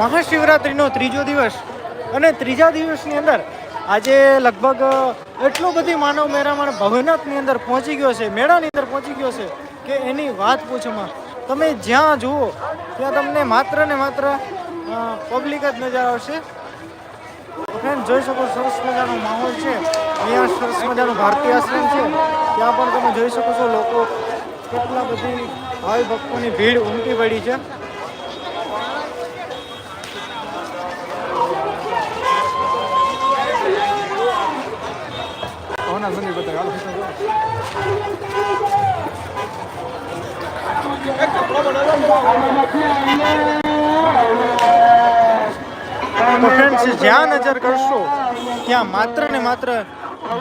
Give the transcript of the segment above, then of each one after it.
મહાશિવરાત્રિનો ત્રીજો દિવસ અને ત્રીજા દિવસની અંદર આજે લગભગ એટલો બધી માનવ મેળામાં ભવનાથની અંદર પહોંચી ગયો છે, મેળાની અંદર પહોંચી ગયો છે કે એની વાત પૂછમાં તમે જ્યાં જુઓ, ત્યાં તમને માત્ર ને માત્ર પબ્લિક જ નજર આવશે. ફ્રેન્ડ, જોઈ શકો સરસ મજાનો માહોલ છે. અહીંયા સરસ મજાનું ભારતીય આશ્રમ છે. ત્યાં પણ તમે જોઈ શકો છો લોકો કેટલા બધી ભાવિ ભક્તોની ભીડ ઉમટી પડી છે. ભવનાથ મંદિર બતાવે હાલો. તો ફ્રેન્ડ્સ જ્યાં નજર કરશો, ત્યાં માત્ર ને માત્ર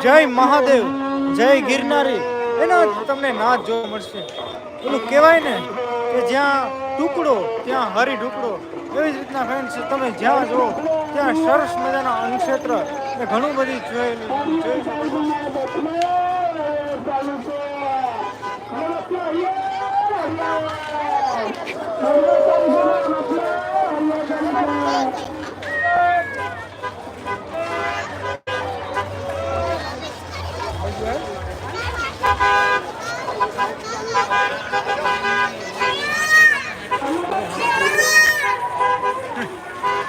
જય મહાદેવ, જય ગિરનારી, એના તમને નાદ જોવા મળશે. પેલું કહેવાય ને કે જ્યાં ટુકડો, ત્યાં હરી ઢુકડો એવી જ રીતના ફ્રેન્ડ્સ તમે જ્યાં જુઓ ત્યાં સરસ મજાના અન્નક્ષેત્ર ને ઘણું બધી જોયેલું જોઈ શકો છો.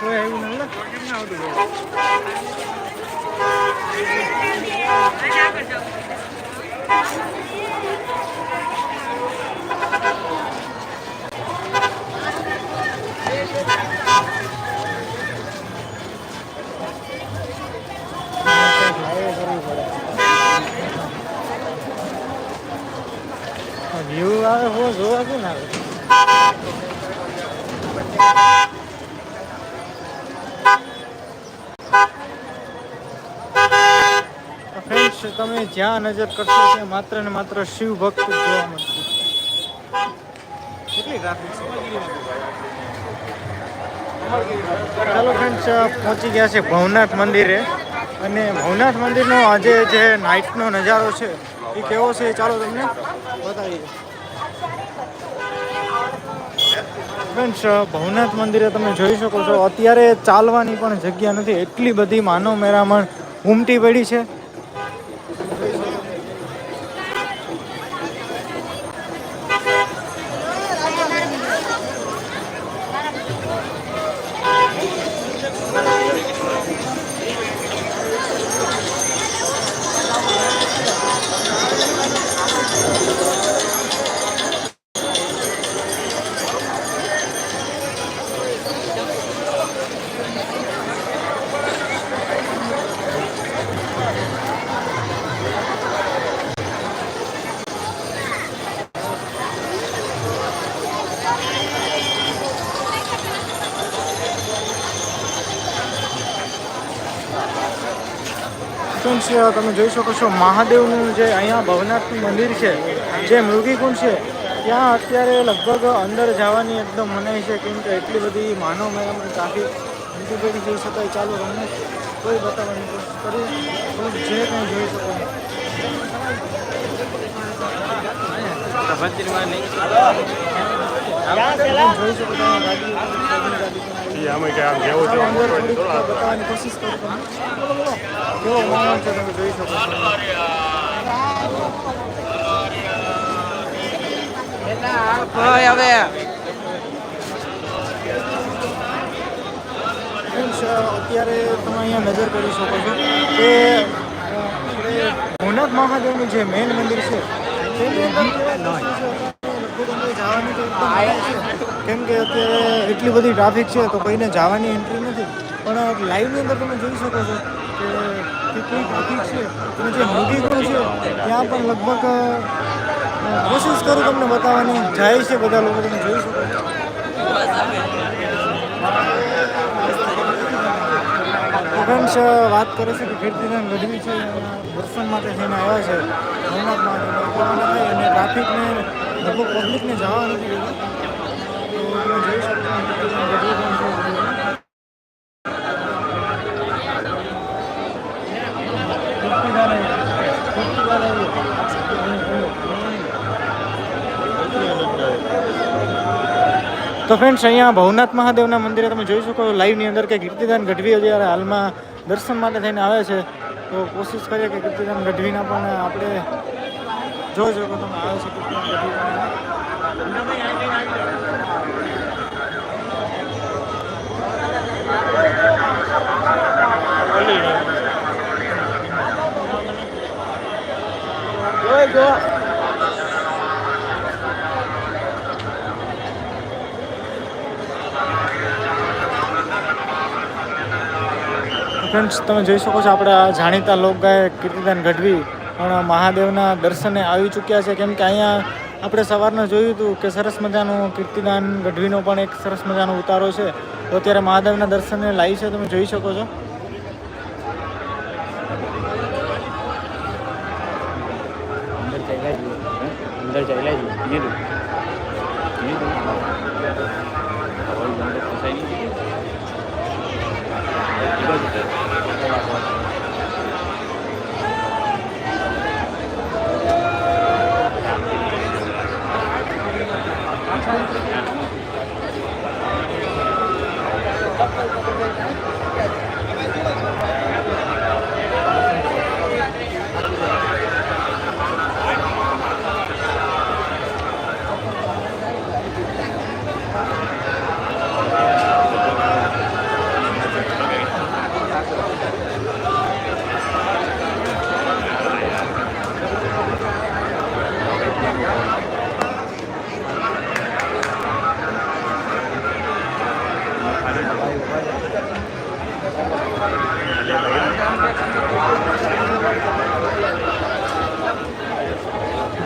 કોઈ આવ્યું નહીં ને? કેમ ના આવતું હોય? વ્યૂ આવે, હો જોવા શું ના આવે ફ્રેન્ડ્સ તમે જ્યાં નજર કરશો ત્યાં માત્ર ને માત્ર શિવ ભક્ત જોવા મળશે. ચાલો ફ્રેન્ડ્સ પહોંચી ગયા છે ભવનાથ મંદિરે. અને ભવનાથ મંદિરનો આજે જે નાઇટનો નજારો છે, એ કેવો છે ચાલો તમને બતાવી દઉં ફ્રેન્ડ્સ ભવનાથ મંદિરે તમે જોઈ શકો છો. અત્યારે ચાલવાની પણ જગ્યા નથી. એટલી બધી માનવ મેરામણ ઉમટી પડી છે. ફ્રેન્ડ્સ તમે જોઈ શકો છો મહાદેવનું જે અહીંયા ભવનાથનું મંદિર છે જે મૃગીકુંડ છે ત્યાં અત્યારે લગભગ અંદર જવાની એકદમ મનાઈ છે કેમ કે એટલી બધી માનવ મેળામાં ટ્રાફિક બીજી બધી જોઈ શકાય. ચાલો તમને કોઈ બતાવવાની કોશિશ કરી જે કંઈ જોઈ શકો. જોઈ શકો તમે આવી. આમાં કે આમ જેવું જેવું થોડીક બતાવવાની કોશિશ કરું બોલો કેવો માહોલ છે તમે જોઈ શકો છો? હવે. અત્યારે તમે અહીંયા નજર કરી શકો છો કે ભવનાથ મહાદેવનું જે મેઇન મંદિર છે તેની અંદર કેમ કે અત્યારે એટલી બધી ટ્રાફિક છે તો કોઈને જવાની એન્ટ્રી નથી. પણ લાઈવની અંદર તમે જોઈ શકો છો કે કેટલી ટ્રાફિક છે, અને જે મૃગીકુંડ છે, ત્યાં પણ લગભગ કોશિશ કરું તમને બતાવવાની. જાય છે બધા લોકો, તમે જોઈ શકો ફ્રેન્ડ્સ વાત કરે છે કે કીર્તિદાન ગઢવી છે દર્શન માટે થઈને આવ્યા છે. ભવનાથ માટે માટે અને ટ્રાફિકને લગભગ પબ્લિકને જવા નથી તો ફ્રેન્ડ્સ અહીંયા ભવનાથ મહાદેવના મંદિરે તમે જોઈ શકો લાઈવની અંદર કે કીર્તિદાન ગઢવી જ્યારે હાલમાં દર્શન માટે થઈને આવે છે. તો કોશિશ કરીએ કે કીર્તિદાન ગઢવીના પણ આપણે જોઈ શકો તમે આવે છે ગઢવી ફ્રેન્ડ્સ, તમે જોઈ શકો છો, આપણા જાણીતા લોકગાયક કીર્તિદાન ગઢવી પણ મહાદેવના દર્શને આવી ચૂક્યા છે. કેમ કે અહીંયા આપણે સવારના જોયું હતું કે સરસ મજાનું કીર્તિદાન ગઢવીનો પણ એક સરસ મજાનો ઉતારો છે. તો અત્યારે મહાદેવના દર્શને લાવી છે. તમે જોઈ શકો છો. અંદર ચાલ્યા જુઓ? અંદર ચાલ્યા જુઓ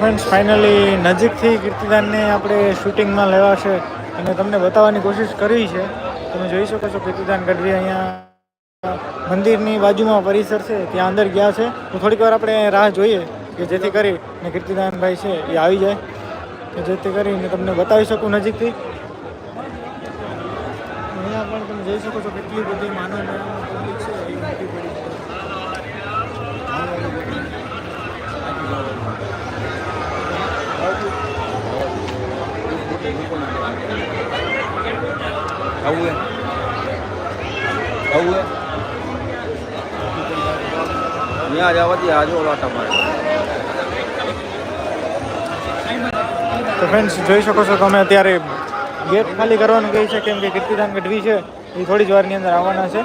ફ્રેન્ડ્સ ફાઇનલી નજીકથી કીર્તિદાનને આપણે શૂટિંગમાં લેવાશે અને તમને બતાવવાની કોશિશ કરી છે. તમે જોઈ શકો છો કીર્તિદાન ગઢવી અહીંયા મંદિરની બાજુમાં પરિસર છે, ત્યાં અંદર ગયા છે. તો થોડીક વાર આપણે રાહ જોઈએ કે જેથી કરી ને કીર્તિદાનભાઈ છે એ આવી જાય. કે જેથી કરીને તમને બતાવી શકું નજીકથી. અહીંયા પણ તમે જોઈ શકો છો કેટલી બધી માનવ છે એ ઉમટી પડી છે આવું હે આવું હે ત્યાં જવાથી આજે ઓલા તમારે તો ફ્રેન્ડ્સ જોઈ શકો છો તમે અત્યારે ગેટ ખાલી કરવાનું કહે છે, કેમ કે કીર્તિદાન ગઢવી છે, એ થોડી જ વારની અંદર આવવાના છે.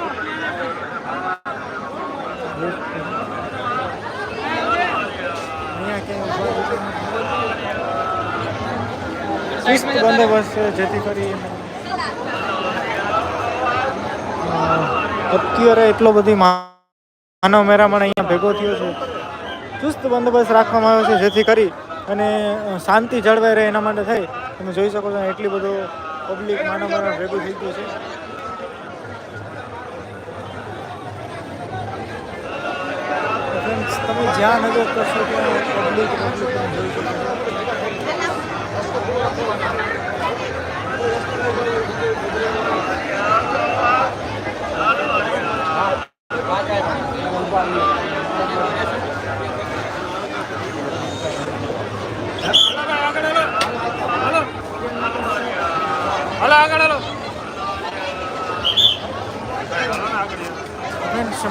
ચુસ્ત બંદોબસ્ત જેથી કરી અત્યારે એટલો બધી માનવ મેરામણ અહીંયા ભેગો થયો છે. ચુસ્ત બંદોબસ્ત રાખવામાં આવ્યો છે જેથી કરી અને શાંતિ જળવાઈ રહે એના માટે થઈ તમે જોઈ શકો છો એટલી બધું પબ્લિક માનવ મેરામણ ભેગું થઈ ગયું છે. તમે જ્યાં નજર કરશો ત્યાં પબ્લિક પબ્લિક તમે જોઈ શકો છો ફ્રેન્ડ્સ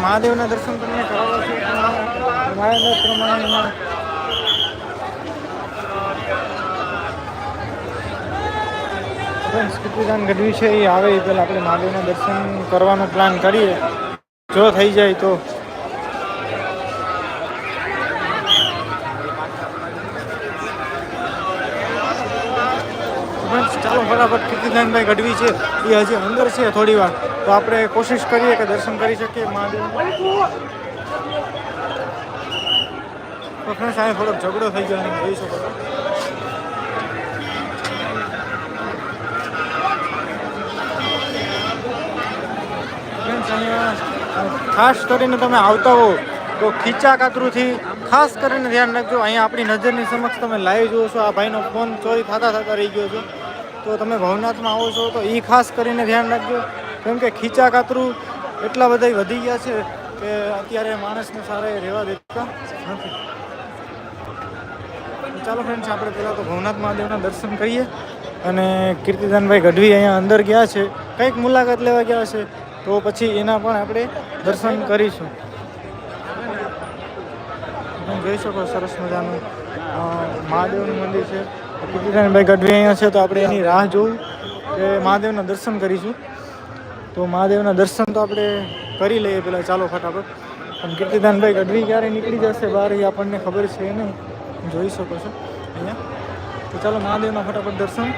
મહાદેવના દર્શન તમને કરાવો છે. મારા એમાં ગઢવી છે એ આવે એ પહેલાં આપણે મહાદેવના દર્શન કરવાનો પ્લાન કરીએ. જો થઈ જાય તો ફ્રેન્ડ્સ ચાલો ફટાફટ કીર્તિદાનભાઈ ગઢવી છે. એ હજી અંદર છે થોડી વાર. તો આપણે કોશિશ કરીએ કે દર્શન કરી શકીએ મહાદેવ. તો ફ્રેન્ડ્સ અહીંયા થોડોક ઝઘડો થઈ ગયો જોઈ શકો ખાસ કરીને તમે આવતા હો તો ખીચા કાતરુથી ખાસ કરીને ધ્યાન રાખજો. અહીંયા આપણી નજરની સમક્ષ તમે લાઈવ જુઓ છો. આ ભાઈનો ફોન ચોરી થતા થતા રહી ગયો છે. તો તમે ભવનાથમાં આવો છો તો એ ખાસ કરીને ધ્યાન રાખજો. કેમ કે ખીચા કાતરું એટલા બધા વધી ગયા છે કે અત્યારે માણસને સારા રહેવા દેતા નથી. ચાલો ફ્રેન્ડ્સ આપણે પહેલાં તો ભવનાથ મહાદેવના દર્શન કરીએ. અને કીર્તિદાનભાઈ ગઢવી અહીંયા અંદર ગયા છે. કંઈક મુલાકાત લેવા ગયા છે. તો પછી એના પણ આપણે દર્શન કરીશું. જોઈ શકો સરસ મજાનું મહાદેવનું મંદિર છે. કીર્તિદાનભાઈ ગઢવી અહીંયા છે તો આપણે એની રાહ જોવું કે મહાદેવના દર્શન કરીશું. તો મહાદેવના દર્શન તો આપણે કરી લઈએ પહેલાં ચાલો ફટાફટ. પણ કીર્તિદાનભાઈ ગઢવી ક્યારે નીકળી જશે બહાર એ આપણને ખબર છે નહીં. જોઈ શકો છો અહીંયા. તો ચાલો મહાદેવના ફટાફટ દર્શન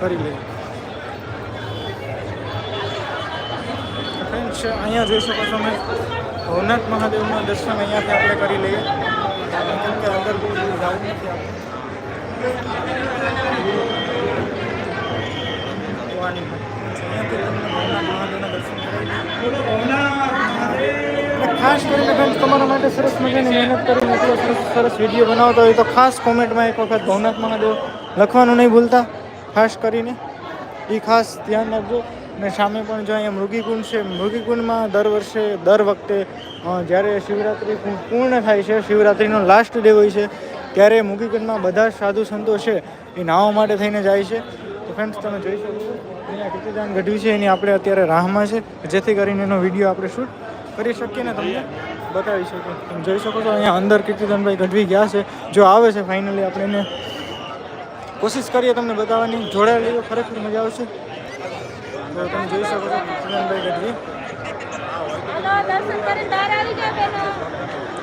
કરી લઈએ. અહીંયા જોઈ શકો છો અમે ભવનાથ મહાદેવના દર્શન અહીંયાથી આપણે કરી લઈએ. કેમ કે અંદર બહુ દૂર જવું નથી આપણે. ખાસ કરીને ફ્રેન્ડ તમારા માટે સરસ મજાની મહેનત કરીને સરસ સરસ વીડિયો બનાવતા હોય તો ખાસ કોમેન્ટમાં એક વખત ભવનાથ મહાદેવ લખવાનું નહીં ભૂલતા. ખાસ કરીને એ ખાસ ધ્યાન રાખજો. અને સામે પણ જો અહીંયા મૃગીકુંડ છે, મૃગીકુંડમાં દર વર્ષે, દર વખતે જ્યારે શિવરાત્રિ પૂર્ણ થાય છે, શિવરાત્રિનો લાસ્ટ ડે હોય છે ત્યારે મૃગીકુંડમાં બધા સાધુ સંતો છે, એ નાહવા માટે થઈને જાય છે. તો ફ્રેન્ડ્સ તમે જોઈ શકો છો, અહીંયા કીર્તિદાન ગઢવી છે, એની આપણે અત્યારે રાહમાં છે. જેથી કરીને એનો વીડિયો આપણે શૂટ કરી શકીએ ને તમને બતાવી શકીએ. તમે જોઈ શકો છો, અહીંયા અંદર કીર્તિદાનભાઈ ગઢવી ગયા છે. જો આવે છે ફાઇનલી આપણે એને કોશિશ કરીએ તમને બતાવવાની. જોડાયેલી તો ખરેખર મજા આવશે. તમે જોઈ શકો છો, કીર્તિદાનભાઈ ગઢવી.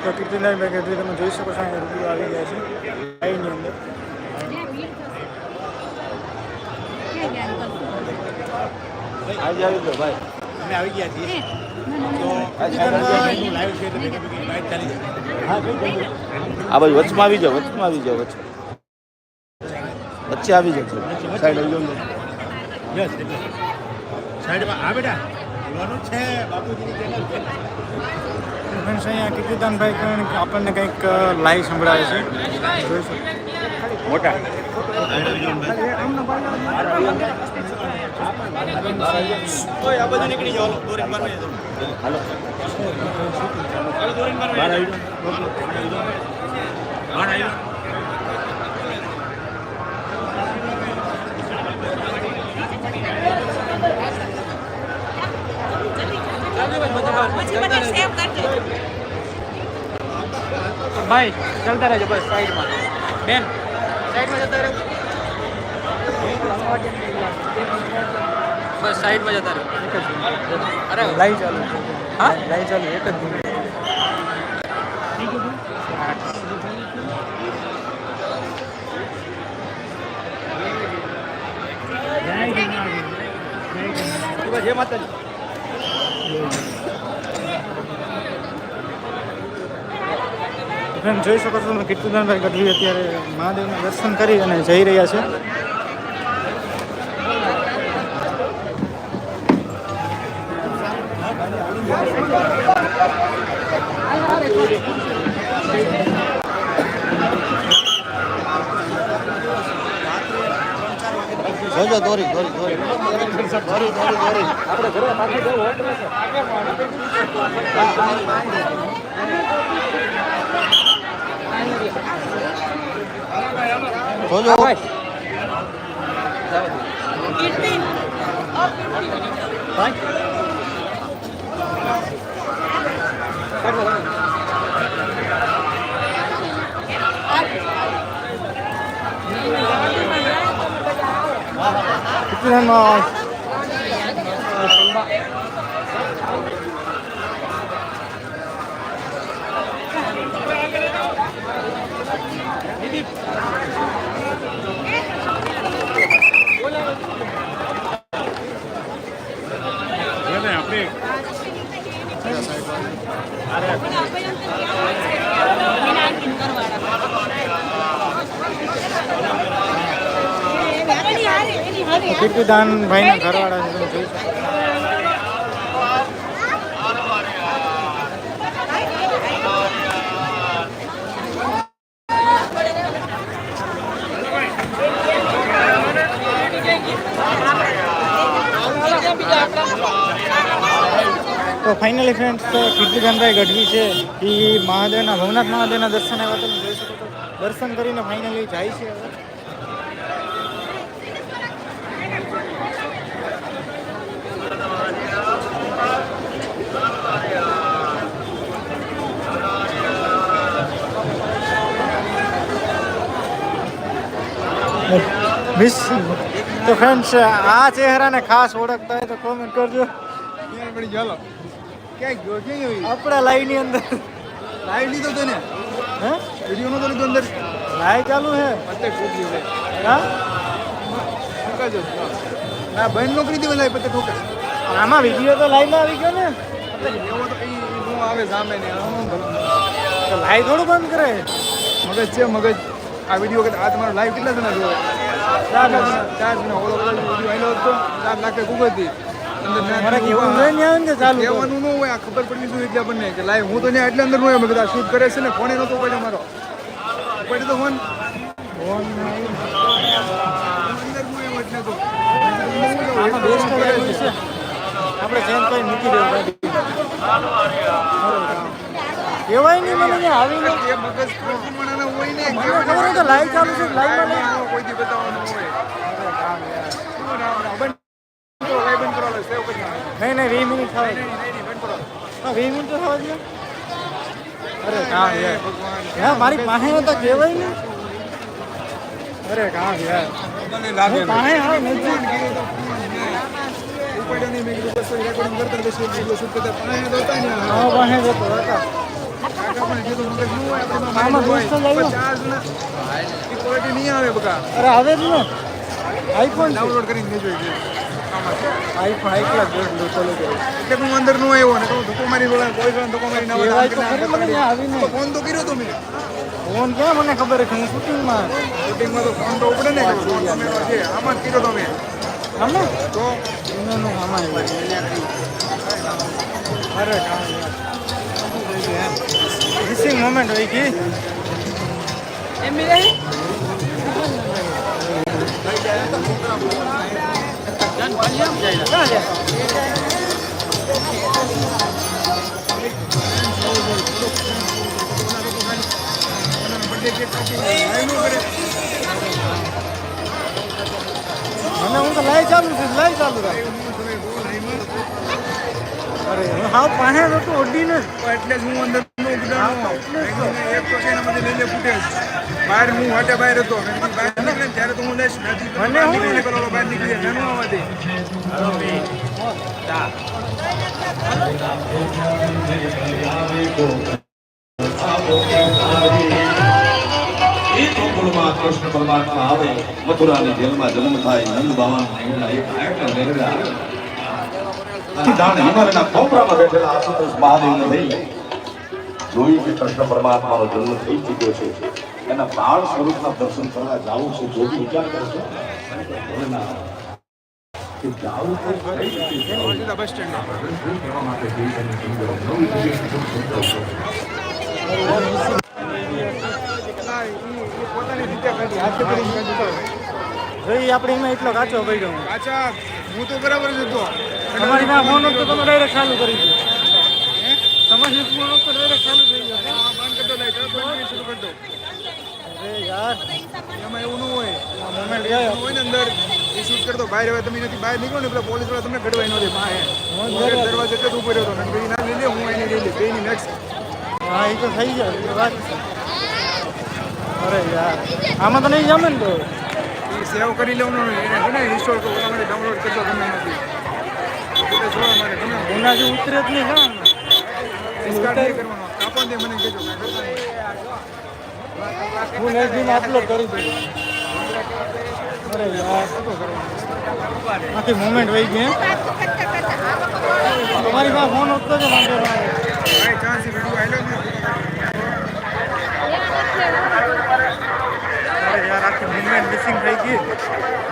તો કીર્તિદાનભાઈ ગઢવી તમે જોઈ શકો છો અહીંયા રૂબરૂ આવી ગયા છે. લાઈનની અંદર. આજે આવી ગયો ભાઈ. અમે આવી ગયા છીએ. આ બાજુ વચમાં આવી જાઓ વચમાં આવી જાઓ વચ્ચે વચ્ચે આવી જાઓ સાઈડ આવી જાઓ સાઈડમાં હા બેટા. છે બાપુજીની છે. ફ્રેન્ડ્સ અહીંયા કીર્તિદાનભાઈ કરીને આપણને કંઈક લાઈવ સંભળાવે છે. જોઈ શકો મોટા. નીકળી જાઓ ભાઈ ચાલતા રહેજો બસ સાઈડમાં. બેન સાઈડમાં જતા રહો. બસ સાઈડમાં જતા રહો. અરે લાઈવ ચાલુ હા? લાઈવ ચાલુ એક જ મિનિટ. જય માતાજી. ફ્રેન્ડ જોઈ શકો છો તમે કીર્તિદાનભાઈ ગઢવી અત્યારે મહાદેવના દર્શન કરી અને જઈ રહ્યા છે. જોજો દોરી દોરી દોરી. દોરી દોરી દોરી. જોજો કીર્તિદાનમાં આપણે કીર્તિદાનભાઈના ઘરવાળા છે તમે જોઈ તો ફાઇનલી ફ્રેન્ડ્સ કીર્તિકાંતભાઈ ગઢવી છે. એ મહાદેવના, ભવનાથ મહાદેવના દર્શન આવ્યા તમે જોઈ શકો છો. દર્શન કરીને ફાઇનલી જાય છે હવે. મિસ, તો ફ્રેન્ડ્સ આ ચહેરાને ખાસ ઓળખતા હોય તો કોમેન્ટ કરજો. ચાલો ક્યાં ગયો ક્યાં ગયો આપણા લાઈવની અંદર. લાઈવ લીધો તને ને હે? વીડિયો નતો લીધો અંદર. લાઈવ ચાલુ હે? પતે ઠોકી હવે હા? ઠોકાજો. ના બંધ નોકરી દેવા લાઈવ પતે ઠોકા આમાં વીડિયો તો લાઈવમાં આવી ગયો ને. એવો તો કઈ નો આવે સામે ને. તો લાઈવ થોડું બંધ કરે. મગજ છે મગજ. આ વીડિયો આ તમારો લાઈવ કેટલા જણા જોવે ચાર જણા. ચાર જણા. ઓલો વીડિયો આવેલો હતો. ચાર લાખ ખૂબ ના મારે કેવું હોય ને આવે ને ચાલુ કહેવાનું ન હોય આ ખબર પડી શું એટલે આપણને કે લાઈવ હું તો ત્યાં એટલે અંદર હોય કીધું શૂટ કરે છે ને ફોને નતો પડ્યો મારો. પડ્યો તો ફોન. ફોન અંદર ન હોય એટલે તો આપણે ચેન્જ કરી મૂકી દેવું. કહેવાય નહીં મને આવીને મગજ હોય ને લાઈવ ચાલુ છે લાઈવમાં લઈ લાઈવ કોઈ બતાવવાનું હોય શું ના આવડે? બંધ કરો, લાઈવ બંધ કરો, સેવ કરી નાખો. નહીં નહીં વીસ મિનિટ થવા વીસ મિનિટ તો થવા દે. અરે કાં યાર. હા મારી પાસે તો કહેવાય ને અરે કાં યાર. મને લાગે પાસે હા નજીક ઉપાડ્યો નહીં, મેં કીધું બસ રેકોર્ડિંગ કરતા બેસી વીડિયો શૂટ કરતા પણ અહીંયા તો હતા ને હા પાસે જતો હતા. કાકા પણ કીધું મગજ ન હોય આપણે તો આમાં mind હોય. દોસ્તો લાવ્યો? પણ ચાર્જ ના એ ક્વોલિટી નહીં આવે બકા. અરે આવે જ ને. આઈફોન ડાઉનલોડ કરીને જોઈ. આઈફોન આઈ ક્લાસ જોઈ ચાલુ કર્યું એટલે હું અંદરનું આવ્યો ને તો ધોકો મારી બોલા કોઈ પણ ધોકો મારી ના કહેવાય તો ખરી મને ત્યાં આવીને ફોન તો કર્યો તો મેં. ફોન ક્યાં મને ખબર છે? હું શૂટિંગમાં શૂટિંગમાં તો ફોન તો ઉપડે ને કે ફોન તો મેં છે. આમાં જ કર્યો તો મેં. આમે? તો એનો નું આમાં અરે કામ યાર મિસિંગ મોમેન્ટ હોય ગઈ એમ છે? મને હું તો લાઈ ચાલુ છું લાઈ ચાલુ નો અરે હા પાસે હતો ઓડીને તો એટલે હું અંદર નો ઉડાડો એક તો એના બધે લઈ લે બહાર હું હાટે બહાર હતો બહાર નીકળે ત્યારે તો હું લઈશ મને બહાર હું- નીકળી પેલો બહાર નીકળી જાય નાનું આવવાથી કૃષ્ણ પરમાત્મા આવે મથુરાની જેલમાં જન્મ થાય નંદ બાવા હિમાલયના કોપરામાં બેઠેલા આશુતોષ મહાદેવને લઈ જોયું કે કૃષ્ણ પરમાત્માનો જન્મ થઈ ચૂક્યો છે એના બાળ સ્વરૂપના દર્શન કરવા જાવું છે જો બી વિચાર કરશો આપણે એમાં એટલો કાચો પડ્યો. પાછા હું તો બરાબર જ હતો. તમારી પાસે ફોન હતો તમે ડાયરેક્ટ ચાલુ કરી દીધું. તમારી ફોન તો ડાયરેક્ટ ચાલુ થઈ ગયો. હા, બંધ કરતો લાઈટ બંધ કરી શરૂ યાર. એમાં એવું ન હોય. મોમેન્ટ હોય ને અંદર. એ શૂટ કરતો બહાર હવે તમે નથી બહાર નીકળો ને પેલા પોલીસવાળા તમને ગડવાઈ નથી દે હું દરવાજે તો ઊભો રહ્યો હતો કીધું, ના લઈ લે હું એને લઈ લે નેક્સ્ટ હા એ તો થઈ જાય વાત. અરે યાર આમાં તો નહીં જમે ને તો. સેવ કરી લેવાનું એને છે ને ઇન્સ્ટોલ કરો ઓલા ડાઉનલોડ કરજો ગમે નથી ગુના જે ઉતરે જ નહીં હા. કરવાનો. આપણને મને કહેજો. હું નેક્સ્ટ અપલોડ કરી દઉં અરે યાર. આખી મોમેન્ટ વહી ગઈ તમારી પાસે ફોન હોતો છે વાંધો ના મોમેન્ટ મિસિંગ થઈ ગઈ.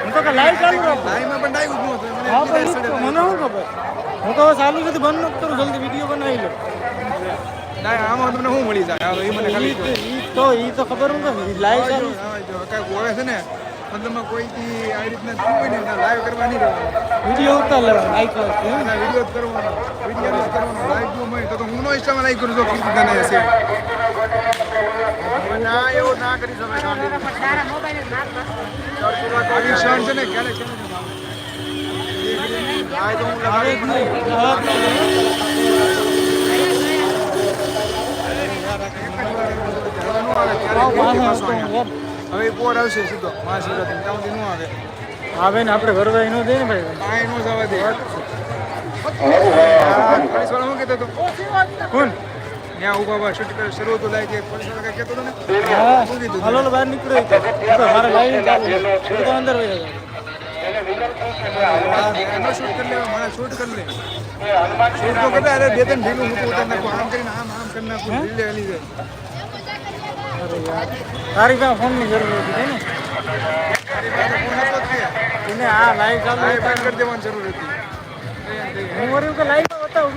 હું તો લાઈવ ચાલુ રાખું. લાઈવમાં પણ હતું મને હા પણ શું ખબર? હું તો ચાલુ નથી બંધ નથી કરું જલ્દી વીડિયો બનાવી લો. ના આમાં તમને શું મળી જાય? એ મને ખાલી તો- એ તો ખબર હું કે લાઈવ કાંઈક હોય છે ને મતલબમાં કોઈથી આ રીતના થયું હોય ને લાઈવ કરવાની નહીં રહેવાનું વીડિયો ઉતાર લેવાનો વીડિયો જ કરવાનો. વીડિયો જ કરવાનો. લાઈવ જો મળે તો હું નો ઇન્સ્ટામાં લાઈવ કરું છું કીર્તિદાને હશે. ના એવું ના કરી શકાય. આવી ક્ષણ છે ને ક્યારેક છે અહીંયા. યાર હવે પોર આવશે સીધો. મહાશિવરાત્રી ત્યાં. સુધી ન આવે. ને આપડે આપણે ઘરવાઈ ન દે ને ભાઈ. કાંઈ ન જવા દે. પોલીસ શું કહેતો હતો? કોણ? ત્યાં ઊભા ઊભા શૂટ કરે શરૂ તો લાગે પોલીસ વાળો કઈ કહેતો હતો ને? હા હાલો બહાર નીકળ્યો તો મારે લાઈન ચાલુ તો અંદર વહી ગયો શૂટ કરી લેવા મારા શૂટ કરી લે શૂટ તો કરતા અરે બે ત્રણ ભેગું મૂકું ઉતારી નાખું આમ કરીને આમ આમ કરી નાખું લીલે જાય તારી પાસે ફોનની જરૂર હતી ને તારી પાસે ફોન હતો જ તે. એને આ લાઈવ ચાલુ લાઈવ બંધ કરી દેવાની જરૂર હતી હું વર્યું કે લાઈવ બતાવું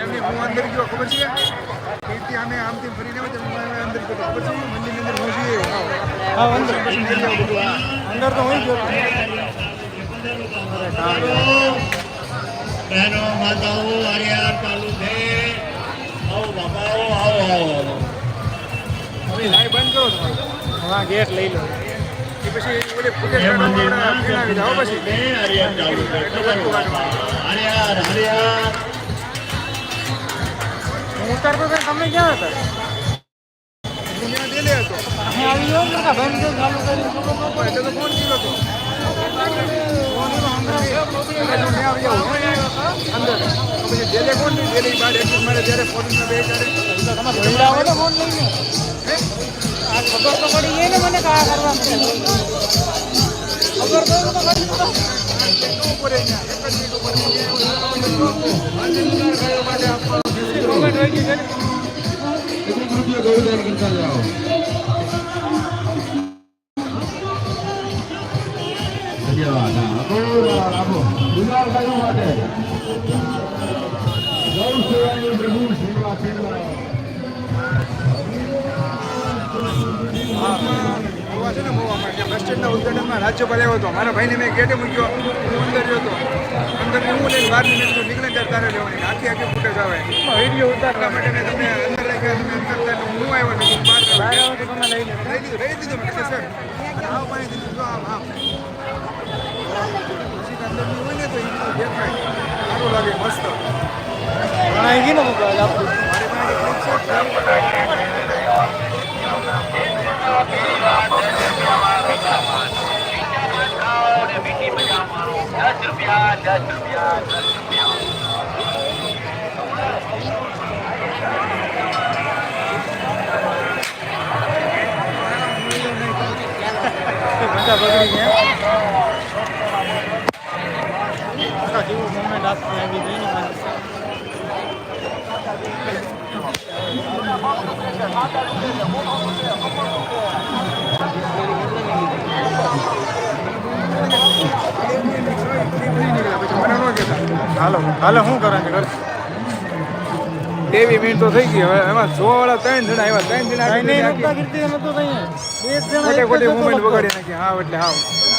એમની હું અંદર ગયો ખબર છે અહીંથી અમે આમથી ફરીને આવ્યા તો હું અહીંયા અંદર ગયો તો ખબર છે મંદિરની અંદર હું જઈએ હા અંદર પછી ફરી આવું બધું આ. અંદર તો હું ગયો બહેનો માતાઓ હરિયાર ચાલુ છે આવો બાપાઓ આવો આવો હવે લાઈવ બંધ કરો તમારે હા ગેટ લઈ લો. એ પછી ઓલે ફૂટેજ ફેરાવી જાઓ પછી. હું હતો ને તમે ક્યાં હતા? આવી ગયો બંધ ચાલુ ફોન કીધો હતો અંદર પછી ત્યારે તમે જોઈ ફોન લઈને આ ખબર તો પડી ગઈ ને મને કે આ ખબર તો હોય તો કરી દો. ઉપર અહીંયા સ્ટેન્ડના ઉદ્ઘાટનમાં રાજ્યપાલ આવ્યો હતો મારા ભાઈને મેં ગેટે મૂક્યો અંદર રહ્યો હતો અંદર હું લઈને બહાર નીકળ્યો નીકળે ત્યારે તારે લેવાની આખી આખી ફૂટેજ આવે વીડિયો ઉતાર માટે મેં તમને અંદર રાખ્યા તમે અંદર હું આવ્યો ને બહાર. આવો લઈ દીધું રહી દીધું સર આવ પાણી દીધું જો આમ અંદર હોય ને તો એ બધું દેખાય. સારું લાગે મસ્ત. ગઈ ને આપણું બગડી ગયા. પછી મને ન કહેતા હાલો હાલો શું કરે છે? દેવી મિનિટ તો થઈ ગઈ. હવે એમાં જોવા વાળા ત્રણ જણા આવ્યા. ત્રણ જણા ખોટી હતો મુમેન્ટ લગભગ. નાખી. હા એટલે હા.